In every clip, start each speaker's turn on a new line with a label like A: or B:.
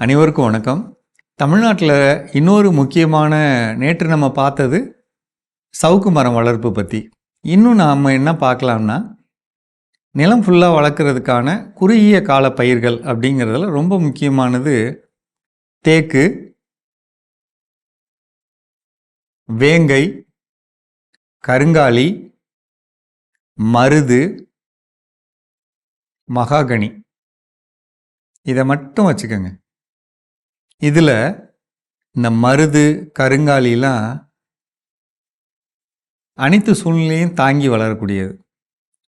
A: அனைவருக்கும் வணக்கம். தமிழ்நாட்டில் இன்னொரு முக்கியமான நேற்று நம்ம பார்த்தது சவுக்கு மரம் வளர்ப்பு பற்றி இன்னும் நாம் என்ன பார்க்கலாம்னா நிலம் ஃபுல்லாக வளர்க்குறதுக்கான குறுகிய கால பயிர்கள் அப்படிங்கிறதுல ரொம்ப முக்கியமானது தேக்கு வேங்கை கருங்காலி மருது மகாகனி. இதை மட்டும் வச்சுக்கோங்க. இதில் இந்த மருது கருங்காலிலாம் அனைத்து சூழ்நிலையும் தாங்கி வளரக்கூடியது.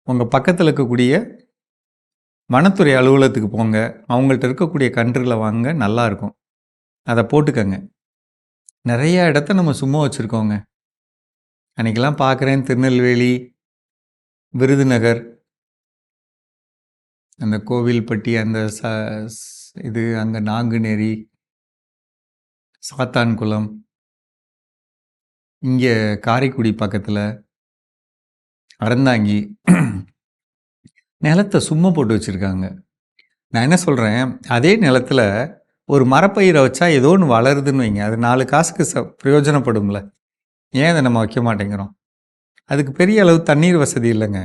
A: உங்கள் பக்கத்தில் இருக்கக்கூடிய வனத்துறை அலுவலகத்துக்கு போங்க. அவங்கள்ட்ட இருக்கக்கூடிய கன்றுகளை வாங்க நல்லா இருக்கும். அதை போட்டுக்கங்க. நிறைய இடத்த நம்ம சும்மா வச்சுருக்கோங்க. அன்றைக்கெல்லாம் பார்க்குறேன் திருநெல்வேலி விருதுநகர் அந்த கோவில்பட்டி அந்த ச இது அங்கே நாங்குநேரி சாத்தான்குளம் இங்கே காரைக்குடி பக்கத்தில் அறந்தாங்கி நிலத்தை சும்மா போட்டு வச்சுருக்காங்க. நான் என்ன சொல்கிறேன் அதே நிலத்தில் ஒரு மரப்பயிரை வச்சா ஏதோ ஒன்று வளருதுன்னு வைங்க. அது நாலு காசுக்கு ச பிரயோஜனப்படும்ல. ஏன் அதை நம்ம வைக்க மாட்டேங்கிறோம்? அதுக்கு பெரிய அளவு தண்ணீர் வசதி இல்லைங்க.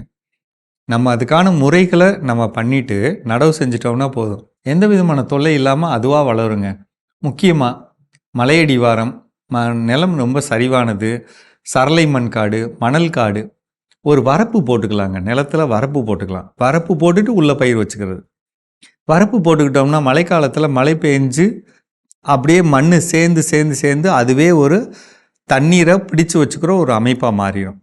A: நம்ம அதுக்கான முறைகளை நம்ம பண்ணிட்டு நடவு செஞ்சிட்டோம்னா போதும். எந்த விதமான தொல்லை இல்லாமல் அதுவாக வளருங்க. முக்கியமாக மலையடிவாரம் ம நிலம் ரொம்ப சரிவானது சரளை மண் காடு மணல் காடு ஒரு வரப்பு போட்டுக்கலாங்க. நிலத்துல வரப்பு போட்டுக்கலாம். வரப்பு போட்டுட்டு உள்ளே பயிர் வச்சுக்கிறது. வரப்பு போட்டுக்கிட்டோம்னா மழைக்காலத்தில் மழை பெஞ்சு அப்படியே மண் சேர்ந்து சேர்ந்து சேர்ந்து அதுவே ஒரு தண்ணீரை பிடிச்சு வச்சுக்கிற ஒரு அமைப்பாக மாறிடும்.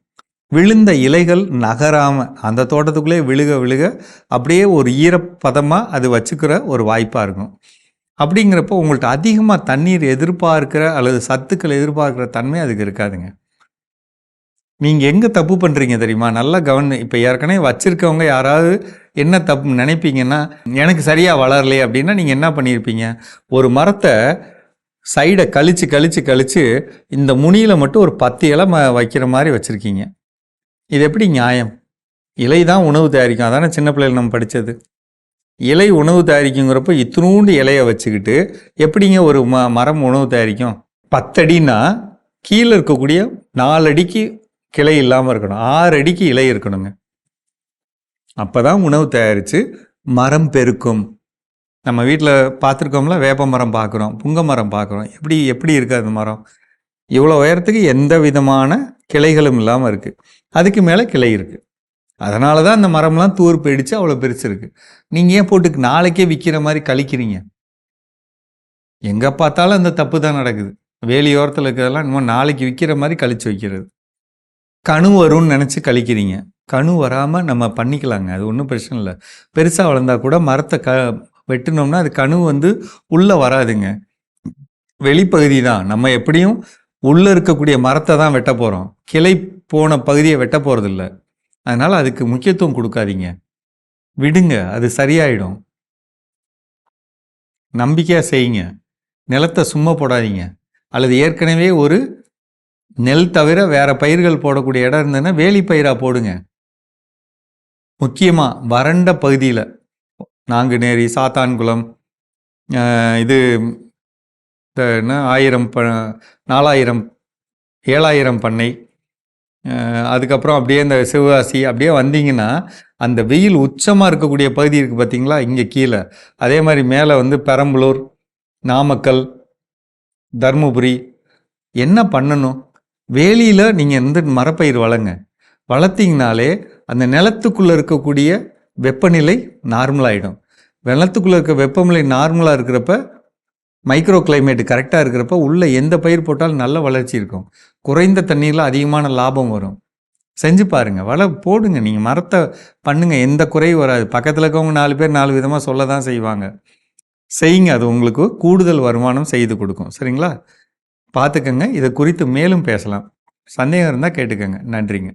A: விழுந்த இலைகள் நகராமல் அந்த தோட்டத்துக்குள்ளே விழுக விழுக அப்படியே ஒரு ஈரப்பதமாக அது வச்சுக்கிற ஒரு வாய்ப்பாக இருக்கும். அப்படிங்கிறப்போ உங்கள்ட்ட அதிகமாக தண்ணீர் எதிர்பார்க்கிற அல்லது சத்துக்கள் எதிர்பார்க்கிற தன்மை அதுக்கு இருக்காதுங்க. நீங்கள் எங்கே தப்பு பண்ணுறீங்க தெரியுமா? நல்லா கவனி இப்போ ஏற்கனவே வச்சுருக்கவங்க யாராவது என்ன தப்பு நினைப்பீங்கன்னா எனக்கு சரியாக வளரலையே அப்படின்னா நீங்கள் என்ன பண்ணியிருப்பீங்க ஒரு மரத்தை சைடை கழிச்சு கழித்து கழித்து இந்த முனியில் மட்டும் ஒரு பத்து இலை ம வைக்கிற மாதிரி வச்சுருக்கீங்க. இது எப்படி நியாயம்? இலை தான் உணவு தயாரிக்கும். அதானே சின்ன பிள்ளைகள் நம்ம படித்தது இலை உணவு தயாரிக்குங்கிறப்போ இத்தினூண்டு இலையை வச்சுக்கிட்டு எப்படிங்க ஒரு ம மரம் உணவு தயாரிக்கும்? பத்தடின்னா கீழே இருக்கக்கூடிய நாலு அடிக்கு கிளை இல்லாமல் இருக்கணும். ஆறு அடிக்கு இலை இருக்கணுங்க. அப்போ தான் உணவு தயாரித்து மரம் பெருக்கும். நம்ம வீட்டில் பார்த்துருக்கோம்ல வேப்ப மரம் பார்க்குறோம் புங்க மரம் பார்க்குறோம். எப்படி எப்படி இருக்குது அந்த மரம்? இவ்வளோ உயரத்துக்கு எந்த விதமான கிளைகளும் இல்லாமல் இருக்குது அதுக்கு மேலே கிளை இருக்குது அதனால தான் அந்த மரம்லாம் தூர் போயிடுச்சு அவ்வளோ பெருசு இருக்கு. நீங்கள் ஏன் போட்டு நாளைக்கே விற்கிற மாதிரி கழிக்கிறீங்க? எங்கே பார்த்தாலும் அந்த தப்பு தான் நடக்குது. வேலியோரத்தில் இருக்கிறதெல்லாம் இன்னும் நாளைக்கு விற்கிற மாதிரி கழிச்சு வைக்கிறது. கணு வரும்னு நினச்சி கழிக்கிறீங்க. கணு வராமல் நம்ம பண்ணிக்கலாங்க அது ஒன்றும் பிரச்சனை இல்லை. பெருசாக வளர்ந்தா கூட மரத்தை க வெட்டினோம்னா அது கணு வந்து உள்ளே வராதுங்க. வெளிப்பகுதி தான். நம்ம எப்படியும் உள்ளே இருக்கக்கூடிய மரத்தை தான் வெட்ட போகிறோம் கிளை போன பகுதியை வெட்ட போகிறதில்ல அதனால் அதுக்கு முக்கியத்துவம் கொடுக்காதீங்க. விடுங்க அது சரியாயிடும். நம்பிக்கையாக செய்யுங்க. நிலத்தை சும்மா போடாதீங்க. அல்லது ஏற்கனவே ஒரு நெல் தவிர வேற பயிர்கள் போடக்கூடிய இடம் இருந்ததுன்னா வேலி பயிராக போடுங்க. முக்கியமாக வறண்ட பகுதியில். நாங்குநேரி சாத்தான்குளம் இது என்ன ஆயிரம் ப நாலாயிரம் ஏழாயிரம் பண்ணை. அதுக்கப்புறம் அப்படியே இந்த சிவகாசி அப்படியே வந்தீங்கன்னா அந்த வெயில் உச்சமாக இருக்கக்கூடிய பகுதி இருக்குது பார்த்தீங்களா இங்கே கீழே. அதே மாதிரி மேலே வந்து பெரம்பலூர் நாமக்கல் தருமபுரி. என்ன பண்ணணும்? வேலியில் நீங்கள் வந்து மரப்பயிர் வளங்க வளர்த்தீங்கனாலே அந்த நிலத்துக்குள்ளே இருக்கக்கூடிய வெப்பநிலை நார்மலாகிடும் நிலத்துக்குள்ளே இருக்க வெப்பநிலை நார்மலாக இருக்கிறப்ப மைக்ரோ கிளைமேட் கரெக்டாக இருக்கிறப்ப உள்ளே எந்த பயிர் போட்டாலும் நல்ல வளர்ச்சி இருக்கும். குறைந்த தண்ணீரில் அதிகமான லாபம் வரும். செஞ்சு பாருங்க. வள போடுங்க. நீங்கள் மரத்தை பண்ணுங்கள் எந்த குறையும் வராது. பக்கத்தில் இருக்கவங்க நாலு பேர் நாலு விதமாக சொல்ல தான் செய்வாங்க. செய்யுங்க. அது உங்களுக்கு கூடுதல் வருமானம் செய்து கொடுக்கும். சரிங்களா? பார்த்துக்கங்க. இதை குறித்து மேலும் பேசலாம். சந்தேகம் இருந்தால் கேட்டுக்கோங்க. நன்றிங்க.